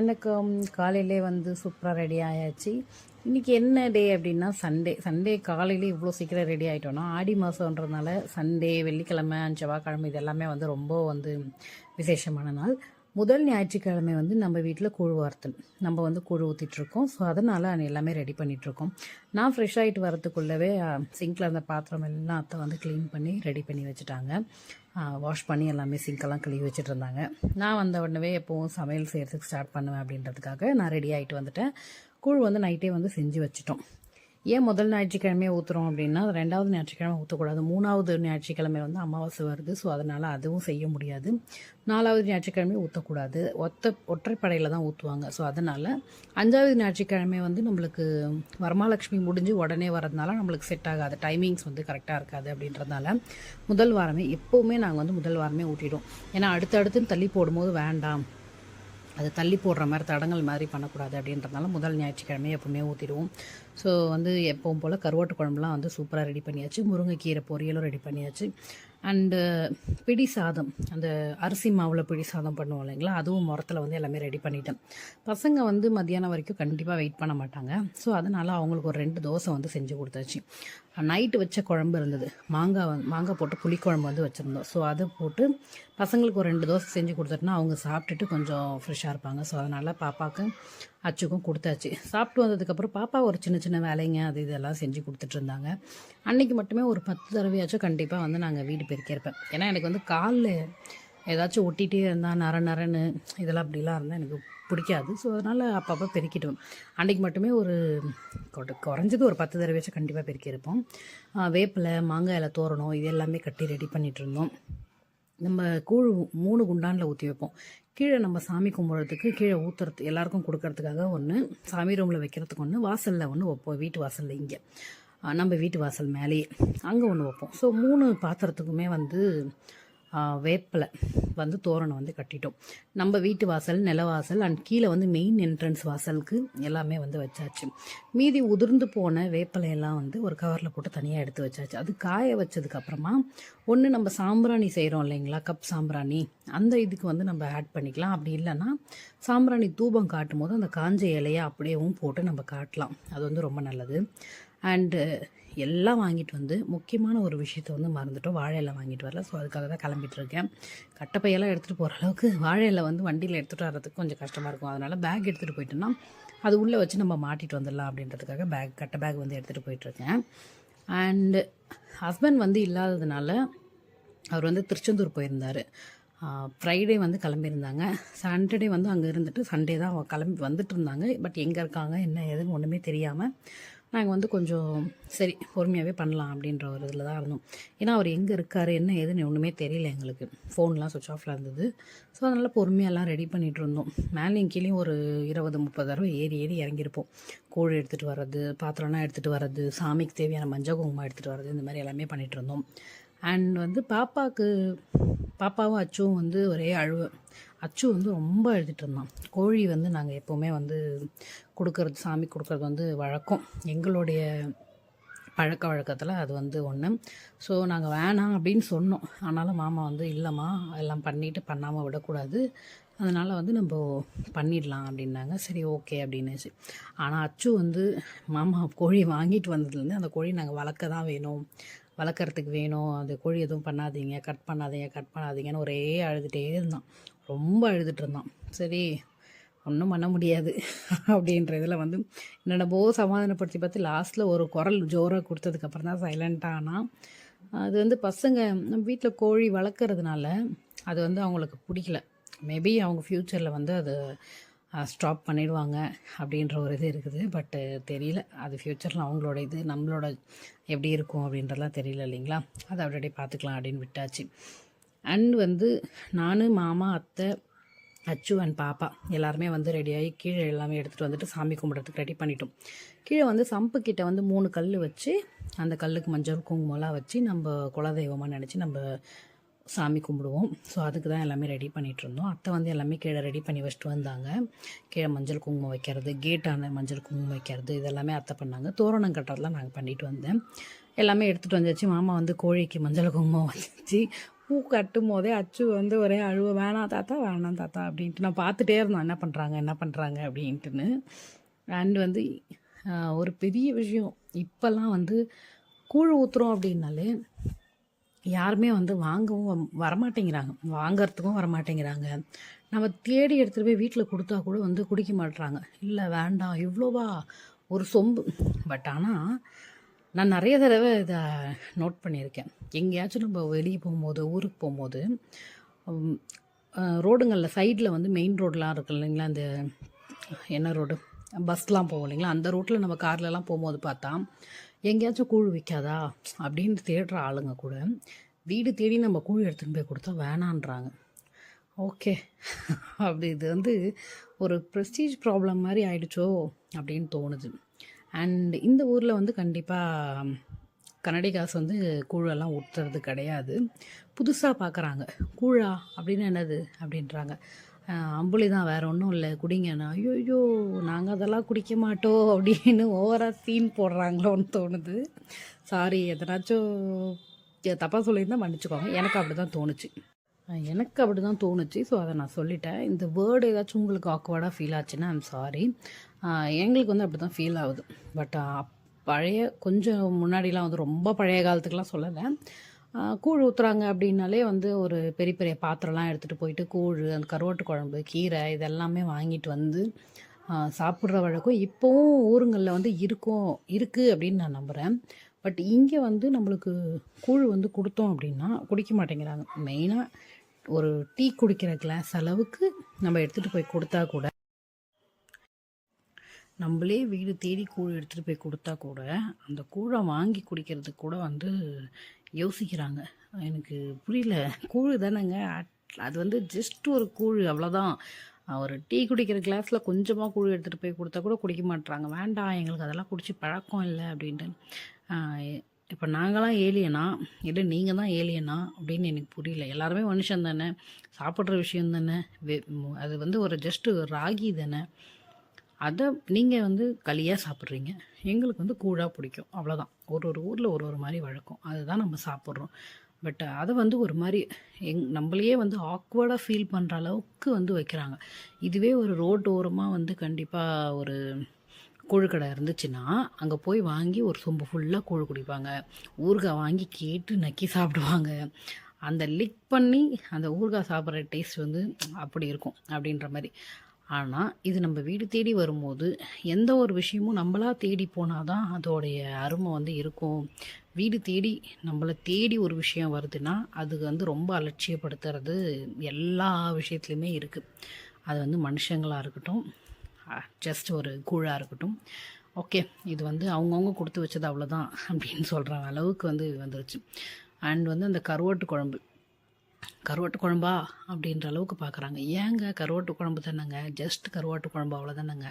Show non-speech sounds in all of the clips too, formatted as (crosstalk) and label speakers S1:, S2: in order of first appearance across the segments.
S1: வணக்கம். காலையிலே வந்து சூப்பராக ரெடி ஆயாச்சு. இன்றைக்கி என்ன டே அப்படின்னா சண்டே சண்டே காலையிலே இவ்வளோ சீக்கிரம் ரெடி ஆகிட்டோன்னா ஆடி மாதன்றதுனால சண்டே வெள்ளிக்கிழமை செவ்வாய்க்கிழமை இது எல்லாமே வந்து ரொம்ப வந்து விசேஷமான நாள். முதல் ஞாயிற்றுக்கிழமை வந்து நம்ம வீட்டில் கூழ் வார்த்தல். நம்ம வந்து கூழ் ஊற்றிட்டுருக்கோம் ஸோ அதனால் அது எல்லாமே ரெடி பண்ணிகிட்ருக்கோம் நான் ஃப்ரெஷ் ஆகிட்டு வரத்துக்குள்ளவே சிங்கில் அந்த பாத்திரம் எல்லாம் அத்தை வந்து க்ளீன் பண்ணி ரெடி பண்ணி வச்சுட்டாங்க. வாஷ் பண்ணி எல்லாமே சிங்கெல்லாம் கழுவி வச்சுட்டு இருந்தாங்க நான் வந்த உடனே எப்போவும் சமையல் செய்கிறதுக்கு ஸ்டார்ட் பண்ணுவேன் அப்படின்றதுக்காக நான் ரெடி ஆகிட்டு வந்துட்டேன். கூழ் வந்து நைட்டே வந்து செஞ்சு வச்சுட்டோம். ஏன் முதல் ஞாயிற்றுக்கிழமையே ஊற்றுறோம் அப்படின்னா ரெண்டாவது ஞாயிற்றுக்கிழமை ஊற்றக்கூடாது மூணாவது ஞாயிற்றுக்கிழமை வந்து அமாவாசை வருது. ஸோ அதனால் அதுவும் செய்ய முடியாது. நாலாவது ஞாயிற்றுக்கிழமை ஊற்றக்கூடாது ஒத்த ஒற்றைப்படையில் தான் ஊற்றுவாங்க ஸோ அதனால் அஞ்சாவது ஞாயிற்றுக்கிழமை வந்து நம்மளுக்கு வரமாலட்சுமி முடிஞ்சு உடனே வரதுனால நம்மளுக்கு செட் ஆகாது. டைமிங்ஸ் வந்து கரெக்டாக இருக்காது அப்படின்றதுனால முதல் வாரமே எப்போவுமே நாங்கள் வந்து முதல் வாரமே ஊட்டிடுவோம். ஏன்னா அடுத்தடுத்துன்னு தள்ளி போடும்போது வேண்டாம். அது தள்ளி போடுற மாதிரி தடங்கள் மாதிரி பண்ணக்கூடாது அப்படின்றதுனால முதல் ஞாயிற்றுக்கிழமை எப்பவுமே ஊற்றிடுவோம் ஸோ வந்து எப்பவும் போல் கருவாட்டு குழம்புலாம் வந்து சூப்பராக ரெடி பண்ணியாச்சு. முருங்கைக்கீரை பொரியலும் ரெடி பண்ணியாச்சு. அண்டு பிடி சாதம் அந்த அரிசி மாவில் பிடி சாதம் பண்ணுவோம் இல்லைங்களா? அதுவும் முரத்தில் வந்து எல்லாமே ரெடி பண்ணிட்டேன். பசங்க வந்து மத்தியானம் வரைக்கும் கண்டிப்பாக வெயிட் பண்ண மாட்டாங்க. ஸோ அதனால் அவங்களுக்கு ஒரு ரெண்டு தோசை வந்து செஞ்சு கொடுத்தாச்சு. நைட்டு வச்ச குழம்பு இருந்தது. மாங்காய் வந்து மாங்காய் போட்டு புளிக்குழம்பு வந்து வச்சுருந்தோம். ஸோ அதை போட்டு பசங்களுக்கு ஒரு ரெண்டு தோசை செஞ்சு கொடுத்துட்டோன்னா அவங்க சாப்பிட்டுட்டு கொஞ்சம் ஃப்ரெஷ்ஷாக இருப்பாங்க. ஸோ அதனால் பாப்பாவுக்கு அச்சுக்கும் கொடுத்தாச்சு. சாப்பிட்டு வந்ததுக்கப்புறம் பாப்பா ஒரு சின்ன சின்ன வேலைங்க அது இதெல்லாம் செஞ்சு கொடுத்துட்ருந்தாங்க. அன்றைக்கி மட்டுமே ஒரு பத்து தடவையாச்சும் கண்டிப்பாக வந்து நாங்கள் வீடு பெருக்கியிருப்பேன். ஏன்னா எனக்கு வந்து காலில் ஏதாச்சும் ஒட்டிகிட்டே இருந்தால் நர நரன்னு இதெல்லாம் அப்படிலாம் இருந்தால் எனக்கு பிடிக்காது. ஸோ அதனால் அப்பப்போ பெருக்கிட்டோம் அன்றைக்கி மட்டுமே ஒரு குறைஞ்சது ஒரு பத்து தடவையாச்சும் கண்டிப்பாக பெருக்கியிருப்போம். வேப்பில் மாங்காய் இலை தோரணம் இது எல்லாமே கட்டி ரெடி பண்ணிகிட்டு இருந்தோம் நம்ம கூழ் மூணு குண்டானில் ஊற்றி வைப்போம். கீழே நம்ம சாமி கும்பிட்றதுக்கு கீழே ஊற்றுறது எல்லாருக்கும் கொடுக்கறதுக்காக ஒன்று சாமி ரூமில் வைக்கிறதுக்கு ஒன்று வாசலில் ஒன்று வைப்போம் வீட்டு வாசலில் இங்கே. நம்ம வீட்டு வாசல் மேலேயே. அங்கே ஒன்று வைப்போம். ஸோ மூணு பாத்திரத்துக்குமே வந்து வேப்பிலை வந்து தோரணம் வந்து கட்டிட்டோம். நம்ம வீட்டு வாசல் நிலவாசல் அண்ட் கீழே வந்து மெயின் என்ட்ரன்ஸ் வாசலுக்கு எல்லாமே வந்து வச்சாச்சு. மீதி உதிர்ந்து போன வேப்பிலையெல்லாம் வந்து ஒரு கவரில் போட்டு தனியாக எடுத்து வச்சாச்சு. அது காய வச்சதுக்கப்புறமா ஒன்று நம்ம சாம்பிராணி செய்கிறோம் இல்லைங்களா? கப் சாம்பிராணி. அந்த இதுக்கு வந்து நம்ம ஆட் பண்ணிக்கலாம். அப்படி இல்லைன்னா சாம்பிராணி தூபம் காட்டும் போது அந்த காஞ்ச இலையை அப்படியேவும் போட்டு நம்ம காட்டலாம். அது வந்து ரொம்ப நல்லது. அண்டு எல்லாம் வாங்கிட்டு வந்து முக்கியமான ஒரு விஷயத்தை வந்து மறந்துட்டோம். வாழை வாங்கிட்டு வரல. ஸோ அதுக்காக தான் கிளம்பிட்டுருக்கேன். கட்டப்பையெல்லாம் எடுத்துகிட்டு போகிற அளவுக்கு வாழை இலை வந்து வண்டியில் எடுத்துகிட்டு வர்றதுக்கு கொஞ்சம் கஷ்டமாக இருக்கும். அதனால் பேக் எடுத்துகிட்டு போயிட்டோன்னா அது உள்ளே வச்சு நம்ம மாட்டிட்டு வந்துடலாம் அப்படின்றதுக்காக பேக் கட்ட பேக் வந்து எடுத்துகிட்டு போயிட்டுருக்கேன். அண்டு ஹஸ்பண்ட் வந்து இல்லாததுனால அவர் வந்து திருச்செந்தூர் போயிருந்தார். ஃப்ரைடே வந்து கிளம்பியிருந்தாங்க. சாட்டர்டே வந்து அங்கே இருந்துட்டு சண்டே தான் கிளம்பி வந்துட்டு இருந்தாங்க. பட் எங்கே இருக்காங்க என்ன ஏதுன்னு ஒன்றுமே தெரியாமல் நாங்கள் வந்து கொஞ்சம் சரி பொறுமையாகவே பண்ணலாம் அப்படின்ற ஒரு இதில் தான் இருந்தோம். ஏன்னா அவர் எங்கே இருக்கார் என்ன ஏதுன்னு ஒன்றுமே தெரியல எங்களுக்கு. ஃபோன்லாம் சுவிச் ஆஃபில் இருந்தது. ஸோ அதனால் பொறுமையெல்லாம் ரெடி பண்ணிகிட்டு இருந்தோம். மேலேயும் கீழேயும் ஒரு இருபது முப்பது தடவை ஏறி ஏறி இறங்கியிருப்போம். கோழி எடுத்துகிட்டு வர்றது பாத்திரம்லாம் எடுத்துகிட்டு வர்றது சாமிக்கு தேவையான மஞ்சள் குங்குமம் எடுத்துகிட்டு வர்றது இந்த மாதிரி எல்லாமே பண்ணிகிட்டு இருந்தோம். அண்ட் வந்து பாப்பாவுக்கு பாப்பாவும் அச்சுவும் வந்து ஒரே அழுவ. அச்சு வந்து ரொம்ப எழுதிட்டு இருந்தான் கோழி வந்து நாங்கள் எப்போவுமே வந்து கொடுக்கறது சாமி கொடுக்கறது வந்து வழக்கம். எங்களுடைய பழக்க வழக்கத்தில் அது வந்து ஒன்று ஸோ நாங்கள் வேணாம் அப்படின்னு சொன்னோம். ஆனாலும் மாமா வந்து இல்லைம்மா எல்லாம் பண்ணிவிட்டு பண்ணாமல் விடக்கூடாது. அதனால் வந்து நம்ம பண்ணிடலாம் அப்படின்னாங்க. சரி ஓகே அப்படின்னுச்சு. ஆனால் அச்சு வந்து மாமா கோழி வாங்கிட்டு வந்ததுலேருந்து அந்த கோழி நாங்கள் வளர்க்க தான் வேணும். வளர்க்குறதுக்கு வேணும். அந்த கோழி எதுவும் பண்ணாதீங்க. கட் பண்ணாதீங்க கட் பண்ணாதீங்கன்னு ஒரே அழுதுகிட்டே இருந்தான். ரொம்ப அழுதுட்டு இருந்தான். சரி ஒன்றும் பண்ண முடியாது. (laughs) அப்படின்ற இதில் வந்து என்னென்னபோ சமாதானப்படுத்தி பார்த்து லாஸ்ட்டில் ஒரு குரல் ஜோராக கொடுத்ததுக்கப்புறம் தான் சைலண்ட்டாக ஆனால் அது வந்து பசங்க நம்ம வீட்டில் கோழி வளர்க்குறதுனால அது வந்து அவங்களுக்கு பிடிக்கல. மேபி அவங்க ஃப்யூச்சரில் வந்து அது ஸ்டாப் பண்ணிடுவாங்க அப்படின்ற ஒரு இது இருக்குது. பட்டு தெரியல. அது ஃப்யூச்சரில் அவங்களோட இது நம்மளோட எப்படி இருக்கும் அப்படின்றலாம் தெரியல இல்லைங்களா? அதை அப்படியே பார்த்துக்கலாம் அப்படின்னு விட்டாச்சு. அண்ட் வந்து நான் மாமா அத்தை அச்சு அண்ட் பாப்பா எல்லாருமே வந்து ரெடியாகி கீழே எல்லாமே எடுத்துகிட்டு வந்துட்டு சாமி கும்பிட்றதுக்கு ரெடி பண்ணிட்டோம். கீழே வந்து சம்பு கிட்ட வந்து மூணு கல் வச்சு அந்த கல்லுக்கு மஞ்சள் குங்குமம்லாம் வச்சு நம்ம குலதெய்வமாக நினச்சி நம்ம சாமி கும்பிடுவோம். ஸோ அதுக்கு தான் எல்லாமே ரெடி பண்ணிகிட்டு இருந்தோம். அத்தை வந்து எல்லாமே கீழே ரெடி பண்ணி வச்சுட்டு வந்தாங்க. கீழே மஞ்சள் குங்குமம் வைக்கிறது கேட்டான மஞ்சள் குங்குமம் வைக்கிறது இதெல்லாமே அத்தை பண்ணாங்க. தோரணம் கட்டுறதுலாம் நாங்கள் பண்ணிட்டு வந்தேன். எல்லாமே எடுத்துகிட்டு வந்தாச்சு மாமா வந்து கோழிக்கு மஞ்சள் குங்குமம் வச்சு பூ கட்டும் போதே அச்சு வந்து ஒரே அழுவ வேணாம் தாத்தா வேணாம் தாத்தா அப்படின்ட்டு நான் பார்த்துட்டே இருந்தேன் என்ன பண்ணுறாங்க என்ன பண்ணுறாங்க அப்படின்ட்டுன்னு. அண்ட் வந்து ஒரு பெரிய விஷயம். இப்போல்லாம் வந்து கூழ் ஊற்றுறோம் அப்படின்னாலே யாருமே வந்து வாங்கவும் வரமாட்டேங்கிறாங்க. வாங்கிறதுக்கும் வரமாட்டேங்கிறாங்க. நம்ம தேடி எடுத்துகிட்டு போய் வீட்டில் கொடுத்தா கூட வந்து குடிக்க மாட்றாங்க. இல்லை வேண்டாம் இவ்வளோவா? ஒரு சொம்பு. பட் ஆனால் நான் நிறைய தடவை இதை நோட் பண்ணியிருக்கேன். எங்கேயாச்சும் நம்ம வெளியே போகும்போது ஊருக்கு போகும்போது ரோடுங்களில் சைடில் வந்து மெயின் ரோடெலாம் இருக்கு இல்லைங்களா? அந்த என்ன ரோடு பஸ்லாம் போகும் இல்லைங்களா? அந்த ரோட்டில் நம்ம கார்லலாம் போகும்போது பார்த்தா எங்கேயாச்சும் கூழ் விற்காதா? அப்படின்னு தேடுற ஆளுங்க கூட வீடு தேடி நம்ம கூழ் எடுத்துகிட்டு போய் கொடுத்தா வேணான்றாங்க. ஓகே. (laughs) அப்படி இது வந்து ஒரு ப்ரெஸ்டீஜ் ப்ராப்ளம் மாதிரி ஆயிடுச்சோ அப்படின்னு தோணுது. அண்ட் இந்த ஊரில் வந்து கண்டிப்பாக கன்னடிகாஸ் வந்து கூழெல்லாம் ஊற்றுறது கிடையாது. புதுசாக பார்க்குறாங்க கூழா அப்படின்னு என்னது? அப்படின்றாங்க. அம்புலி தான் வேறு ஒன்றும் இல்லை. குடிங்கண்ணா. ஐயோயோ நாங்கள் அதெல்லாம் குடிக்க மாட்டோம் அப்படின்னு ஓவராக சீன் போடுறாங்களோன்னு தோணுது. சாரி எதனாச்சும் தப்பாக சொல்லியிருந்தால் மன்னிச்சுக்கோங்க. எனக்கு அப்படி தான் தோணுச்சு எனக்கு அப்படி தான் தோணுச்சு. ஸோ அதை நான் சொல்லிட்டேன். இந்த வேர்டு ஏதாச்சும் உங்களுக்கு ஆக்வர்டாக ஃபீல் ஆச்சுன்னா ஐம் சாரி எங்களுக்கு வந்து அப்படி தான் ஃபீல் ஆகுது பட் பழைய கொஞ்சம் முன்னாடிலாம் வந்து ரொம்ப பழைய காலத்துக்கெலாம் சொல்லலை. கூழ் ஊற்றுறாங்க அப்படின்னாலே வந்து ஒரு பெரிய பெரிய பாத்திரம்லாம் எடுத்துகிட்டு போயிட்டு கூழ் அந்த கருவாட்டு குழம்பு கீரை இதெல்லாமே வாங்கிட்டு வந்து சாப்பிட்ற வழக்கம் இப்போவும் ஊருங்களில் வந்து இருக்கும் இருக்குது அப்படின்னு நான் நம்புகிறேன் பட் இங்கே வந்து நம்மளுக்கு கூழ் வந்து கொடுத்தோம் அப்படின்னா குடிக்க மாட்டேங்கிறாங்க. மெயினாக ஒரு டீ குடிக்கிற கிளாஸ் அளவுக்கு நம்ம எடுத்துகிட்டு போய் கொடுத்தா கூட நம்மளே வீடு தேடி கூழ் எடுத்துகிட்டு போய் கொடுத்தா கூட அந்த கூழை வாங்கி குடிக்கிறதுக்கு கூட வந்து யோசிக்கிறாங்க. எனக்கு புரியல. கூழ் தானேங்க. அட்- அது வந்து ஜஸ்ட் ஒரு கூழ் அவ்வளோதான் ஒரு டீ குடிக்கிற கிளாஸில் கொஞ்சமாக கூழ் எடுத்துகிட்டு போய் கொடுத்தா கூட குடிக்க மாட்டுறாங்க வேண்டாம் எங்களுக்கு அதெல்லாம் குடிச்சு பழக்கம் இல்லை அப்படின்ட்டு. இப்போ நாங்களாம் ஏலியனா? இல்லை நீங்கள் தான் ஏலியனா? அப்படின்னு எனக்கு புரியல. எல்லாருமே மனுஷன் தானே. சாப்பிட்ற விஷயம் தானே. அது வந்து ஒரு ஜஸ்ட்டு ராகி தானே. அதை நீங்கள் வந்து களியாக சாப்பிட்றீங்க. எங்களுக்கு வந்து கூழாக பிடிக்கும். அவ்வளோதான் ஒரு ஒரு ஊரில் ஒரு ஒரு மாதிரி வழக்கம். அதுதான் நம்ம சாப்பிட்றோம். பட் அதை வந்து ஒரு மாதிரி எங் நம்மளையே வந்து ஆக்வர்டாக ஃபீல் பண்ணுற அளவுக்கு வந்து வைக்கிறாங்க. இதுவே ஒரு ரோட்டு ஓரமாக வந்து கண்டிப்பாக ஒரு கூழுக்கடை இருந்துச்சுன்னா அங்கே போய் வாங்கி ஒரு சொம்பு ஃபுல்லாக கூழ் குடிப்பாங்க. ஊறுகாய் வாங்கி கேட்டு நக்கி சாப்பிடுவாங்க. அந்த லிக் பண்ணி அந்த ஊறுகாய் சாப்பிட்ற டேஸ்ட் வந்து அப்படி இருக்கும். அப்படின்ற மாதிரி. ஆனால் இது நம்ம வீடு தேடி வரும்போது எந்த ஒரு விஷயமும் நம்மளாக தேடி போனால் தான் அதோடைய அருமை வந்து இருக்கும். வீடு தேடி நம்மளை தேடி ஒரு விஷயம் வருதுன்னா அது வந்து ரொம்ப அலட்சியப்படுத்துறது எல்லா விஷயத்துலையுமே இருக்குது அது வந்து மனுஷங்களாக இருக்கட்டும் ஜஸ்ட் ஒரு கூழாக இருக்கட்டும். ஓகே இது வந்து அவங்கவுங்க கொடுத்து வச்சது அவ்வளோதான் அப்படின்னு சொல்கிற அளவுக்கு வந்து வந்துருச்சு. அண்ட் வந்து அந்த கருவாட்டு குழம்பு. கருவாட்டு குழம்பா அப்படின்ற அளவுக்கு பார்க்குறாங்க ஏங்க கருவாட்டு குழம்பு தானேங்க? ஜஸ்ட் கருவாட்டு குழம்பு அவ்வளோதானேங்க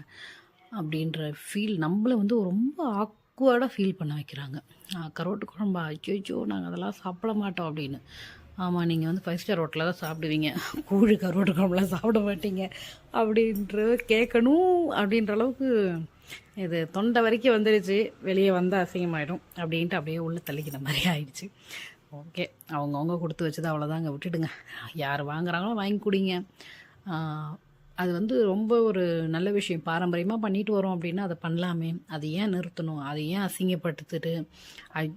S1: அப்படின்ற ஃபீல் நம்மளை வந்து ரொம்ப ஆக்வர்டாக ஃபீல் பண்ண வைக்கிறாங்க. கருவாட்டு குழம்பா? அச்சோ நாங்கள் அதெல்லாம் சாப்பிட மாட்டோம் அப்படின்னு. ஆமாம் நீங்கள் வந்து ஃபைவ் ஸ்டார் ஹோட்டலில் தான் சாப்பிடுவீங்க. கூழு கருவாட்டு குழம்புலாம் சாப்பிட மாட்டீங்க அப்படின்ற கேட்கணும் அப்படின்ற அளவுக்கு இது தொண்டை வரைக்கும் வந்துடுச்சு வெளியே வந்தால் அசிங்கமாயிடும் அப்படின்ட்டு அப்படியே உள்ளே தள்ளிக்கிற மாதிரி ஆயிடுச்சு. ஓகே. அவங்கவுங்க கொடுத்து வச்சது அவ்வளோதாங்க விட்டுடுங்க. யார் வாங்குறாங்களோ வாங்கி கொடுங்க. அது வந்து ரொம்ப ஒரு நல்ல விஷயம். பாரம்பரியமாக பண்ணிட்டு வரோம் அப்படின்னா அதை பண்ணலாமே. அது ஏன் நிறுத்தணும்? அதை ஏன் அசிங்கப்படுத்துட்டு? அது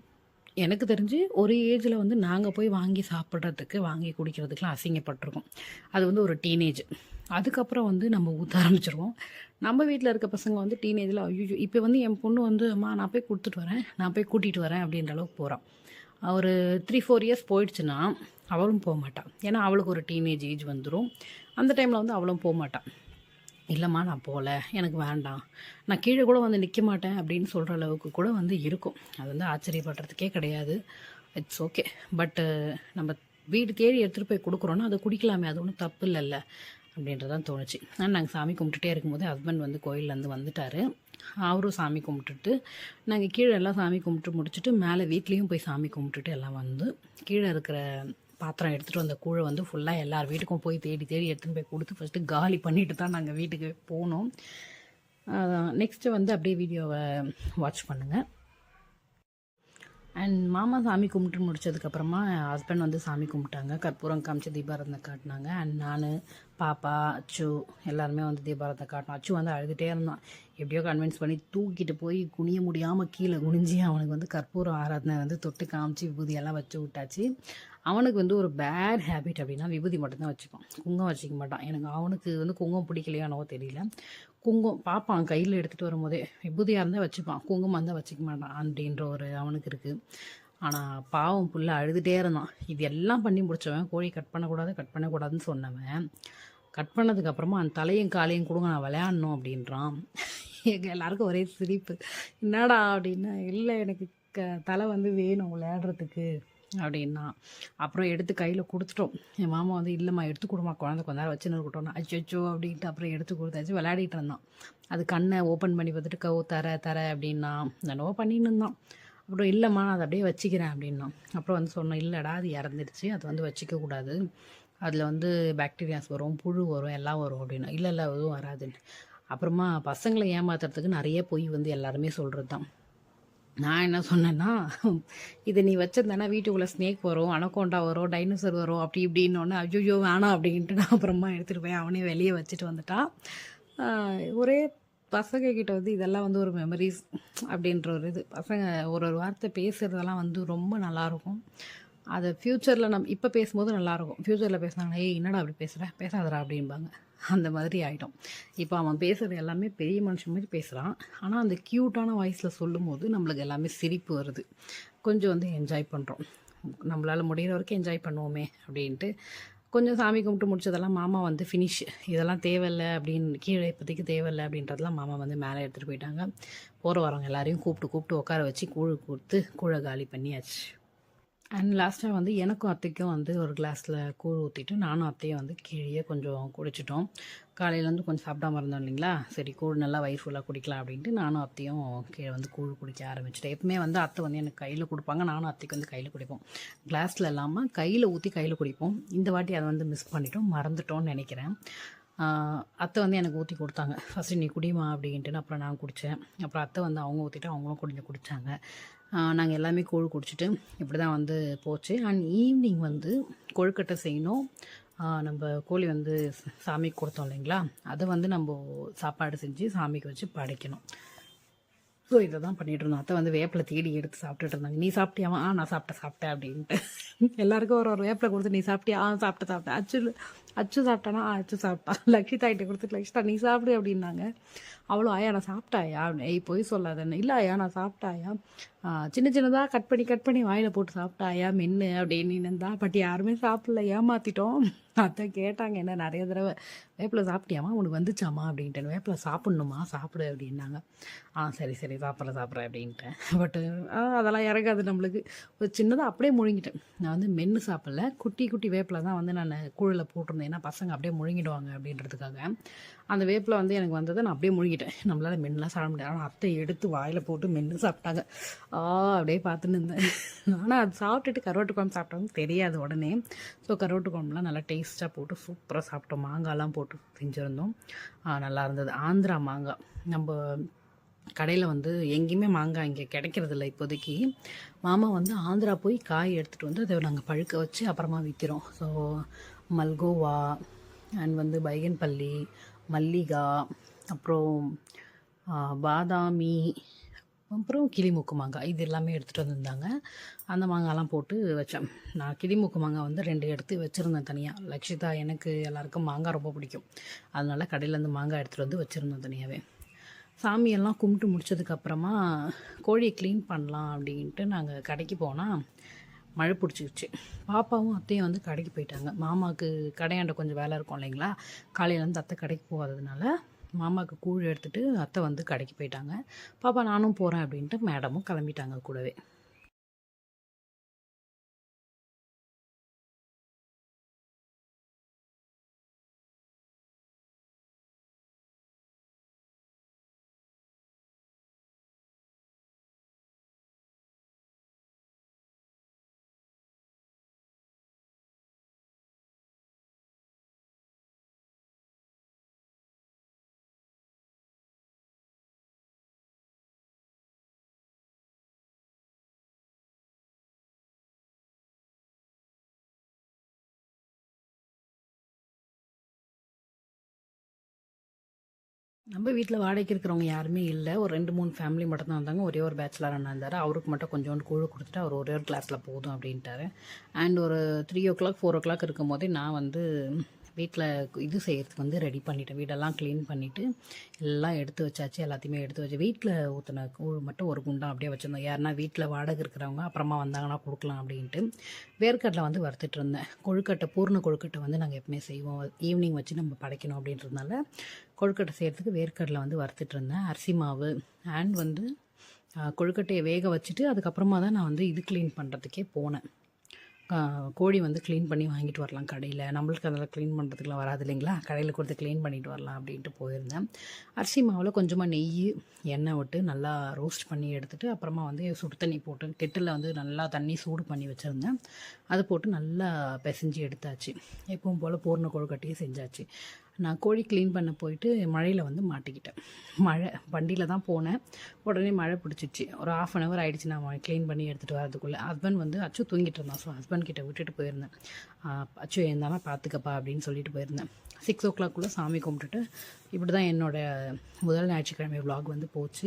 S1: எனக்கு தெரிஞ்சு ஒரு ஏஜில் வந்து நாங்கள் போய் வாங்கி சாப்பிட்றதுக்கு வாங்கி குடிக்கிறதுக்குலாம் அசிங்கப்பட்டிருக்கோம். அது வந்து ஒரு டீனேஜ். அதுக்கப்புறம் வந்து நம்ம ஊற்ற ஆரம்பிச்சிருவோம். நம்ம வீட்டில் இருக்க பசங்க வந்து டீனேஜில் ஐயோ இப்போ வந்து என் பொண்ணு வந்து அம்மா நான் போய் கொடுத்துட்டு வரேன். நான் போய் கூட்டிகிட்டு வரேன் அப்படின்ற அளவுக்கு போகிறான் ஒரு த்ரீ ஃபோர் இயர்ஸ் போயிடுச்சுன்னா அவளும் போக மாட்டான் ஏன்னா அவளுக்கு ஒரு டீனேஜ் ஏஜ் வந்துடும் அந்த டைமில் வந்து அவளும் போக மாட்டான் இல்லைம்மா நான் போகல. எனக்கு வேண்டாம். நான் கீழே கூட வந்து நிற்க மாட்டேன் அப்படின்னு சொல்கிற அளவுக்கு கூட வந்து இருக்கும். அது வந்து ஆச்சரியப்படுறதுக்கே கிடையாது. இட்ஸ் ஓகே பட்டு நம்ம வீடு தேடி எடுத்துகிட்டு போய் கொடுக்குறோன்னா அதை குடிக்கலாமே. அது ஒன்றும் தப்பு இல்லைல்ல. அப்படின்றதான் தோணுச்சு. ஆனால் நாங்கள் சாமி கும்பிட்டுட்டே இருக்கும்போது ஹஸ்பண்ட் வந்து கோயிலேருந்து வந்துட்டார். அவரும் சாமி கும்பிட்டுட்டு நாங்கள் கீழே எல்லாம் சாமி கும்பிட்டு முடிச்சுட்டு மேலே வீட்லேயும் போய் சாமி கும்பிட்டுட்டு எல்லாம் வந்து கீழே இருக்கிற பாத்திரம் எடுத்துகிட்டு வந்த கூழை வந்து ஃபுல்லாக எல்லார் வீட்டுக்கும் போய் தேடி தேடி எடுத்துன்னு போய் கொடுத்து ஃபஸ்ட்டு காலி பண்ணிட்டு தான் நாங்கள் வீட்டுக்கு போனோம். நெக்ஸ்ட்டு வந்து அப்படியே வீடியோவை வாட்ச் பண்ணுங்கள் அண்ட் மாமா சாமி கும்பிட்டு முடிச்சதுக்கப்புறமா ஹஸ்பண்ட் வந்து சாமி கும்பிட்டாங்க. கற்பூரம் காமிச்சு தீபாரதனை காட்டினாங்க. அண்ட் நான் பாப்பா அச்சு எல்லாருமே வந்து தீபாரத்தை காட்டணும். அச்சு வந்து அழுதுகிட்டே இருந்தான். எப்படியோ கன்வின்ஸ் பண்ணி தூக்கிட்டு போய் குனிய முடியாமல் கீழே குனிஞ்சு அவனுக்கு வந்து கற்பூரம் ஆராதனை வந்து தொட்டு காமிச்சு விபூதியெல்லாம் வச்சு விட்டாச்சு. அவனுக்கு வந்து ஒரு பேட் ஹேபிட் அப்படின்னா விபூதி மட்டும்தான் வச்சுப்பான். குங்கம் வச்சுக்க மாட்டான். எனக்கு அவனுக்கு வந்து குங்கம் பிடிக்கலையானவோ தெரியல. குங்கம் பார்ப்பான் கையில் எடுத்துகிட்டு வரும்போதே விபூதியாக இருந்தால் வச்சுப்பான். குங்குமம் இருந்தால் வச்சுக்க மாட்டான் அப்படின்ற ஒரு அவனுக்கு இருக்குது ஆனால் பாவம் புள்ள அழுதுகிட்டே இருந்தான். இது எல்லாம் பண்ணி முடிச்சவன் கோழி கட் பண்ணக்கூடாது கட் பண்ணக்கூடாதுன்னு சொன்னவன். கட் பண்ணதுக்கப்புறமா அந்த தலையும் காலையும் கொடுங்க நான் விளையாடணும் அப்படின்றான். எங்கள் எல்லாருக்கும் ஒரே சிரிப்பு. என்னடா? அப்படின்னா. இல்லை எனக்கு க தலை வந்து வேணும் விளையாடுறதுக்கு அப்படின்னா அப்புறம் எடுத்து கையில் கொடுத்துட்டோம். என் மாமா வந்து இல்லைம்மா எடுத்து கொடுமா குழந்தை கொஞ்ச நேரம் வச்சுன்னு இருக்கட்டும் அச்சோ அப்படின்ட்டு அப்புறம் எடுத்து கொடுத்தாச்சு. விளையாடிட்டு இருந்தான். அது கண்ணை ஓப்பன் பண்ணி பார்த்துட்டு கவு தர தர அப்படின்னா என்னவோ பண்ணின்னு இருந்தான். அப்புறம் இல்லைம்மா நான் அதை அப்படியே வச்சுக்கிறேன் அப்படின்னா அப்புறம் வந்து சொன்னோம் இல்லைடா அது இறந்துருச்சு. அது வந்து வச்சிக்கக்கூடாது அதில் வந்து பேக்டீரியாஸ் வரும் புழு வரும் எல்லாம் வரும் அப்படின்னா. இல்லை இல்லை எதுவும் வராதுன்னு. அப்புறமா பசங்களை ஏமாத்துறதுக்கு நிறைய பொய் வந்து எல்லாருமே சொல்கிறது தான் நான் என்ன சொன்னேன்னா இதை நீ வச்சிருந்தேன்னா வீட்டுக்குள்ளே ஸ்னேக் வரும் அனக்கோண்டா வரும் டைனோசர் வரும் அப்படி இப்படின்னொன்னே அஜோஜோ வேணாம் அப்படின்ட்டு நான் அப்புறமா எடுத்துகிட்டு போய் அவனே வெளியே வச்சுட்டு வந்துட்டான் ஒரே பசங்க கிட்ட வந்து இதெல்லாம் வந்து ஒரு மெமரிஸ் அப்படின்ற ஒரு இது. பசங்க ஒரு ஒரு வார்த்தை பேசுகிறதெல்லாம் வந்து ரொம்ப நல்லாயிருக்கும் அதை ஃப்யூச்சரில் நம்ம இப்போ பேசும்போது நல்லாயிருக்கும் ஃப்யூச்சரில் பேசுனாங்கன்னா ஏய் என்னடா அப்படி பேசுகிற பேசாதடா அப்படிம்பாங்க. அந்த மாதிரி ஆகிட்டோம் இப்போ அவன் பேசுகிறது எல்லாமே பெரிய மனுஷன் மாதிரி பேசுகிறான் ஆனால் அந்த க்யூட்டான வாய்ஸில் சொல்லும்போது நம்மளுக்கு எல்லாமே சிரிப்பு வருது. கொஞ்சம் வந்து என்ஜாய் பண்ணுறோம் நம்மளால் முடிகிற வரைக்கும் என்ஜாய் பண்ணுவோமே அப்படின்ட்டு கொஞ்சம் சாமி கும்பிட்டு முடிச்சதெல்லாம் மாமா வந்து ஃபினிஷ் இதெல்லாம் தேவையில்லை அப்படின்னு கீழே இப்போதைக்கு தேவையில்லை அப்படின்றதெல்லாம் மாமா வந்து மேலே எடுத்துகிட்டு போயிட்டாங்க. போகிற வரவங்க எல்லாரையும் கூப்பிட்டு கூப்பிட்டு உட்கார வச்சு கூழ் கொடுத்து கூழை காலி பண்ணியாச்சு. அண்ட் லாஸ்ட்டாக வந்து எனக்கும் அத்தைக்கும் வந்து ஒரு கிளாஸில் கூழ் ஊற்றிட்டு நானும் அத்தையும் வந்து கீழே கொஞ்சம் குடிச்சிட்டோம். காலையிலேருந்து கொஞ்சம் சாப்பிடாம இருந்தோம் இல்லைங்களா? சரி கூழ் நல்லா வயிறு ஃபுல்லாக குடிக்கலாம் அப்படின்ட்டு நானும் அத்தையும் கீழே வந்து கூழ் குடிக்க ஆரம்பிச்சிட்டேன் எப்பவுமே வந்து அத்தை வந்து எனக்கு கையில் கொடுப்பாங்க நானும் அத்தைக்கு வந்து கையில் குடிப்போம். கிளாஸில் இல்லாமல் கையில் ஊற்றி கையில் குடிப்போம். இந்த வாட்டி அதை வந்து மிஸ் பண்ணிட்டோம் மறந்துட்டோம்னு நினைக்கிறேன். அத்தை வந்து எனக்கு ஊற்றி கொடுத்தாங்க. ஃபஸ்ட்டு நீ குடிமா அப்படின்ட்டு அப்புறம் நான் குடித்தேன் அப்புறம் அத்தை வந்து அவங்க ஊற்றிட்டு அவங்களும் குடிஞ்சு குடித்தாங்க நாங்கள் எல்லாமே கூழ் குடிச்சிட்டு இப்படி தான் வந்து போச்சு. அண்ட் ஈவினிங் வந்து கொழுக்கட்டை செய்யணும். நம்ம கோழி வந்து சாமிக்கு கொடுத்தோம் இல்லைங்களா? அதை வந்து நம்ம சாப்பாடு செஞ்சு சாமிக்கு வச்சு படைக்கணும். ஸோ இதை தான் பண்ணிகிட்டு இருந்தோம். அத்தை வந்து வேப்பில் தேடி எடுத்து சாப்பிட்டுட்டு இருந்தாங்க. நீ சாப்பிட்டியாமா ஆ நான் சாப்பிட்டேன் சாப்பிட்டேன் அப்படின்ட்டு. எல்லாருக்கும் ஒரு ஒரு வேப்பில் கொடுத்து நீ சாப்பிட்டியா? ஆ சாப்பிட்டேன் சாப்பிட்டேன். அச்சு அச்சு சாப்பிட்டானா? ஆ அச்சு சாப்பிட்டா. (laughs) லக்ஷிதா கிட்ட கொடுத்து லக்ஷிதா நீ சாப்பிடு அப்படின்னாங்க. அவ்வளோ ஆயா நான் சாப்பிட்டாயா? அப்படின்னு ஏய் பொய் சொல்லாதன்னு இல்லை ஆயா நான் சாப்பிட்டாயா? ஆ, சின்ன சின்னதாக கட் பண்ணி கட் பண்ணி வாயில் போட்டு சாப்பிட்டாயா? மென்று அப்படின்னு இருந்தா பட் யாருமே சாப்பிடல ஏமாத்திட்டோம். அத்தை கேட்டாங்க. என்ன நிறைய தடவை வேப்பிலை சாப்பிட்டியாமா உனக்கு வந்துச்சாமா அப்படின்ட்டு வேப்பிலை சாப்பிட்ணுமா சாப்பிடு அப்படின்னாங்க. ஆ சரி சரி சாப்பிட்றேன் சாப்பிட்றேன் அப்படின்ட்டேன். பட்டு அதெல்லாம் இறங்காது நம்மளுக்கு. ஒரு சின்னதாக அப்படியே முழுங்கிட்டேன். நான் வந்து மென்று சாப்பிடல. குட்டி குட்டி வேப்பிலை தான் வந்து நான் கூழில் போட்டிருந்தேன். ஏன்னா பசங்க அப்படியே முழுங்கிடுவாங்க அப்படின்றதுக்காக. அந்த வேப்பில் வந்து எனக்கு வந்தது நான் அப்படியே முழுகிட்டேன். நம்மளால் மென்னுலாம் சாப்பிட முடியாது. ஆனால் அத்தை எடுத்து வாயில் போட்டு மென்று சாப்பிட்டாங்க. ஆ அப்படியே பார்த்துன்னு இருந்தேன். ஆனால் அது சாப்பிட்டுட்டு கருவாட்டு குழம்பு சாப்பிட்டவங்க தெரியாது உடனே. ஸோ கருவாட்டு குழம்புலாம் நல்லா டேஸ்ட்டாக போட்டு சூப்பராக சாப்பிட்டோம். மாங்காய்லாம் போட்டு செஞ்சுருந்தோம். நல்லா இருந்தது. ஆந்திரா மாங்காய். நம்ம கடையில் வந்து எங்கேயுமே மாங்காய் இங்கே கிடைக்கிறதில்ல இப்போதைக்கு. மாமா வந்து ஆந்திரா போய் காய் எடுத்துகிட்டு வந்து அதை நாங்கள் பழுக்க வச்சு அப்புறமா விற்கிறோம் ஸோ மல்கோவா அண்ட் வந்து பைகன்பள்ளி மல்லிகா அப்புறம் பாதாமி அப்புறம் கிளிமூக்கு மாங்காய். இது எல்லாமே எடுத்துகிட்டு வந்திருந்தாங்க. அந்த மாங்காய்லாம் போட்டு வச்சேன். நான் கிளிமூக்கு மாங்காய் வந்து ரெண்டு எடுத்து வச்சுருந்தேன் தனியாக லக்ஷிதா எனக்கு எல்லாருக்கும் மாங்காய் ரொம்ப பிடிக்கும். அதனால கடையிலேருந்து மாங்காய் எடுத்துகிட்டு வந்து வச்சுருந்தேன் தனியாகவே சாமியெல்லாம் கும்பிட்டு முடிச்சதுக்கப்புறமா கோழியை க்ளீன் பண்ணலாம் அப்படின்ட்டு நாங்கள் கடைக்கு போனால் மழை பிடிச்சிருச்சு. பாப்பாவும் அத்தையும் வந்து கடைக்கு போயிட்டாங்க. மாமாவுக்கு கடையாண்ட கொஞ்சம் வேலை இருக்கும் இல்லைங்களா? காலையிலேருந்து அத்தை கடைக்கு போகாததுனால மாமாவுக்கு கூழ் எடுத்துகிட்டு அத்தை வந்து கடைக்கு போயிட்டாங்க. பாப்பா நானும் போகிறேன் அப்படின்ட்டு மேடமும் கிளம்பிட்டாங்க கூடவே. நம்ம வீட்டில் வாடகைக்கு இருக்கிறவங்க யாருமே இல்லை. ஒரு ரெண்டு மூணு ஃபேமிலி மட்டும் தான் வந்தாங்க. ஒரே ஒரு பேச்சுலர் அண்ணா இருந்தார். அவருக்கு மட்டும் கொஞ்சோண்டு குழு கொடுத்துட்டு அவர் ஒரே ஒரு கிளாஸில் போதும் அப்படின்ட்டாரு. அண்ட் ஒரு three o'clock four o'clock இருக்கும் போதே நான் வந்து வீட்டில் இது செய்கிறதுக்கு வந்து ரெடி பண்ணிட்டேன். வீடெல்லாம் க்ளீன் பண்ணிவிட்டு எல்லாம் எடுத்து வச்சாச்சு. எல்லாத்தையுமே எடுத்து வச்சு வீட்டில் ஊற்றின கூழ் மட்டும் ஒரு குண்டான் அப்படியே வச்சுருந்தோம். யாருன்னா வீட்டில் வாடகை இருக்கிறவங்க அப்புறமா வந்தாங்கன்னா கொடுக்கலாம் அப்படின்ட்டு வேர்க்கடலை வந்து வறுத்துட்டு இருந்தேன். கொழுக்கட்டை பூர்ண கொழுக்கட்டை வந்து நாங்கள் எப்பவுமே செய்வோம். ஈவினிங் வச்சு நம்ம படைக்கணும் அப்படின்றதுனால கொழுக்கட்டை செய்கிறதுக்கு வேர்க்கடலை வந்து வறுத்துட்டு இருந்தேன். அரிசி மாவு அண்ட் வந்து கொழுக்கட்டையை வேக வச்சுட்டு அதுக்கப்புறமா தான் நான் வந்து இது க்ளீன் பண்ணுறதுக்கே போனேன். கோழி வந்து க்ளீன் பண்ணி வாங்கிட்டு வரலாம் கடையில். நம்மளுக்கு அதெல்லாம் க்ளீன் பண்ணுறதுக்குலாம் வராது இல்லைங்களா? கடையில் கொடுத்து க்ளீன் பண்ணிட்டு வரலாம் அப்படின்ட்டு போயிருந்தேன். அரிசி மாவில் கொஞ்சமாக நெய் எண்ணெய் விட்டு நல்லா ரோஸ்ட் பண்ணி எடுத்துகிட்டு அப்புறமா வந்து சுடு தண்ணி போட்டு கெட்டில் வந்து நல்லா தண்ணி சூடு பண்ணி வச்சுருந்தேன். அதை போட்டு நல்லா பிசைஞ்சு எடுத்தாச்சு. எப்பவும் போல் பூர்ண கொழுக்கட்டையே செஞ்சாச்சு. நான் கோழி க்ளீன் பண்ண போயிட்டு மழையில் வந்து மாட்டிக்கிட்டேன். மழை வண்டியில் தான் போனேன். உடனே மழை பிடிச்சிச்சு. ஒரு ஆஃப் அன் ஹவர் ஆகிடுச்சு நான் க்ளீன் பண்ணி எடுத்துகிட்டு வரதுக்குள்ளே ஹஸ்பண்ட் வந்து அச்சு தூங்கிட்டு இருந்தான். ஸோ ஹஸ்பண்ட் கிட்ட விட்டுட்டு போயிருந்தேன். அச்சு இருந்தாலும் பார்த்துக்கப்பா அப்படின்னு சொல்லிட்டு போயிருந்தேன். சிக்ஸ் ஓ கிளாக்குள்ளே சாமி கும்பிட்டுட்டு இப்படி தான் என்னோட முதல் ஞாயிற்றுக்கிழமை விலாக் வந்து போச்சு.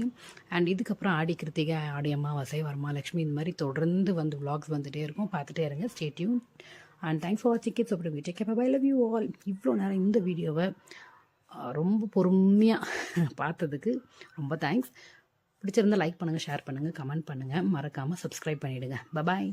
S1: அண்ட் இதுக்கப்புறம் ஆடி கிருத்திகை ஆடி அமாவாசை வரமாலட்சுமி இந்த மாதிரி தொடர்ந்து வந்து விலாக்ஸ் வந்துகிட்டே இருக்கும். பார்த்துட்டே இருங்க. Stay tuned and thanks for வாட்சிங் கிட்ஸ் அப்படி take care I love you all இவ்வளோ நேரம் இந்த வீடியோவை ரொம்ப பொறுமையாக பார்த்ததுக்கு ரொம்ப தேங்க்ஸ் பிடிச்சிருந்தா லைக் பண்ணுங்கள் ஷேர் பண்ணுங்கள் கமெண்ட் பண்ணுங்கள் மறக்காமல் சப்ஸ்கிரைப் பண்ணிவிடுங்க பபாய்